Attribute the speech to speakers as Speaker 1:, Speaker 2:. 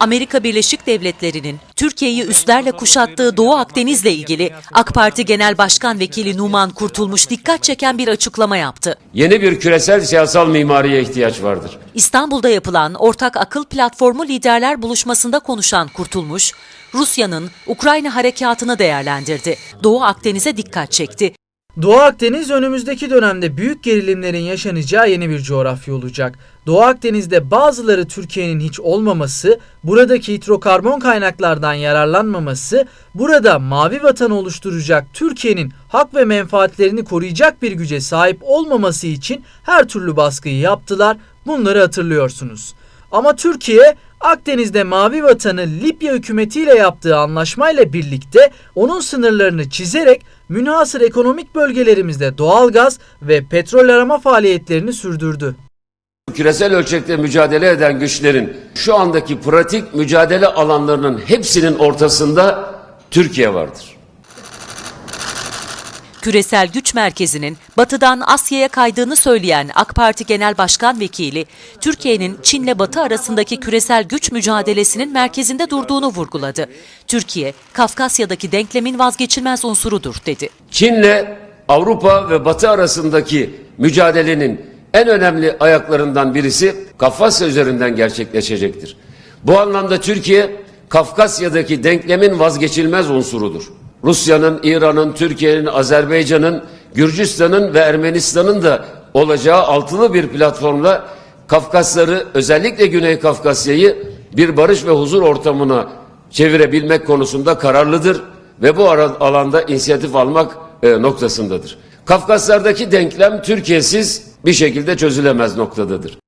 Speaker 1: Amerika Birleşik Devletleri'nin Türkiye'yi üslerle kuşattığı Doğu Akdeniz'le ilgili AK Parti Genel Başkan Vekili Numan Kurtulmuş dikkat çeken bir açıklama yaptı.
Speaker 2: Yeni bir küresel siyasal mimariye ihtiyaç vardır.
Speaker 1: İstanbul'da yapılan Ortak Akıl Platformu Liderler Buluşması'nda konuşan Kurtulmuş, Rusya'nın Ukrayna harekatını değerlendirdi. Doğu Akdeniz'e dikkat çekti.
Speaker 3: Doğu Akdeniz önümüzdeki dönemde büyük gerilimlerin yaşanacağı yeni bir coğrafya olacak. Doğu Akdeniz'de bazıları Türkiye'nin hiç olmaması, buradaki hidrokarbon kaynaklardan yararlanmaması, burada mavi vatan oluşturacak Türkiye'nin hak ve menfaatlerini koruyacak bir güce sahip olmaması için her türlü baskıyı yaptılar. Bunları hatırlıyorsunuz. Ama Türkiye Akdeniz'de Mavi Vatan'ı Libya hükümetiyle yaptığı anlaşmayla birlikte onun sınırlarını çizerek münhasır ekonomik bölgelerimizde doğalgaz ve petrol arama faaliyetlerini sürdürdü.
Speaker 2: Küresel ölçekte mücadele eden güçlerin şu andaki pratik mücadele alanlarının hepsinin ortasında Türkiye vardır.
Speaker 1: Küresel güç merkezinin batıdan Asya'ya kaydığını söyleyen AK Parti Genel Başkan Vekili, Türkiye'nin Çin'le Batı arasındaki küresel güç mücadelesinin merkezinde durduğunu vurguladı. Türkiye, Kafkasya'daki denklemin vazgeçilmez unsurudur dedi.
Speaker 2: Çin'le Avrupa ve Batı arasındaki mücadelenin en önemli ayaklarından birisi Kafkasya üzerinden gerçekleşecektir. Bu anlamda Türkiye Kafkasya'daki denklemin vazgeçilmez unsurudur. Rusya'nın, İran'ın, Türkiye'nin, Azerbaycan'ın, Gürcistan'ın ve Ermenistan'ın da olacağı altılı bir platformla Kafkasları özellikle Güney Kafkasya'yı bir barış ve huzur ortamına çevirebilmek konusunda kararlıdır ve bu alanda inisiyatif almak e, noktasındadır. Kafkaslardaki denklem Türkiye'siz bir şekilde çözülemez noktadadır.